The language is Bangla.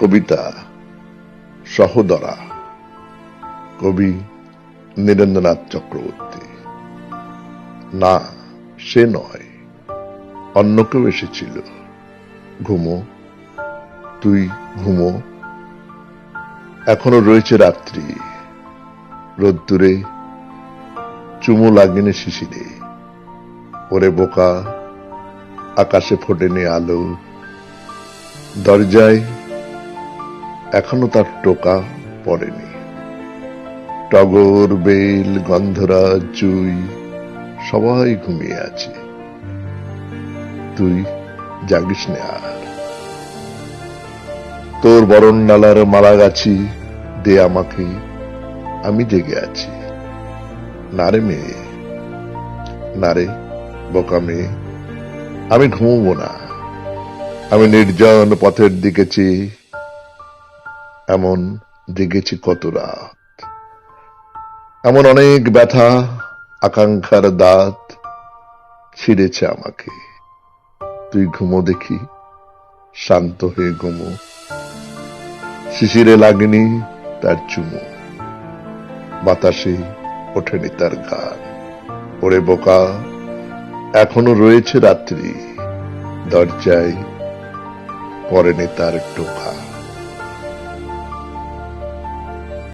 কবিতা সহদরা, কবি নীরেন্দ্রনাথ চক্রবর্তী। না, সে নয়, অন্য কেউ এসেছিল। ঘুমো, তুই ঘুমো। এখনও রয়েছে রাত্রি, রোদ্দুরে, চুমু লাগেনি শিশিরে। ওরে বোকা, আকাশে ফোটেনি আলো দরজায় এখনও তার টোকা পড়েনি। টগর, বেল, গন্ধরাজ, জুই, সবাই ঘুমিয়ে আছে। তুই জাগিস নে আর। তোর বরণ নালার মালা গাছি দে আমাকে, আমি জেগে আছি। নারে মেয়ে নারে বোকা মেয়ে, আমি ঘুমবো না। আমি নির্জন পথের দিকে চেয়ে এমন জেগেছি কত রাত। এমন অনেক ব্যথা, আকাঙ্ক্ষার দাঁত ছিঁড়েছে আমাকে। তুই ঘুমো দেখি, শান্ত হয়ে ঘুমো। শিশিরে লাগেনি তার চুমু। বাতাসে ওঠেনি তার গান। ওরে বোকা, এখনও রয়েছে রাত্রি। দরজায় পড়েনি তার টোকা।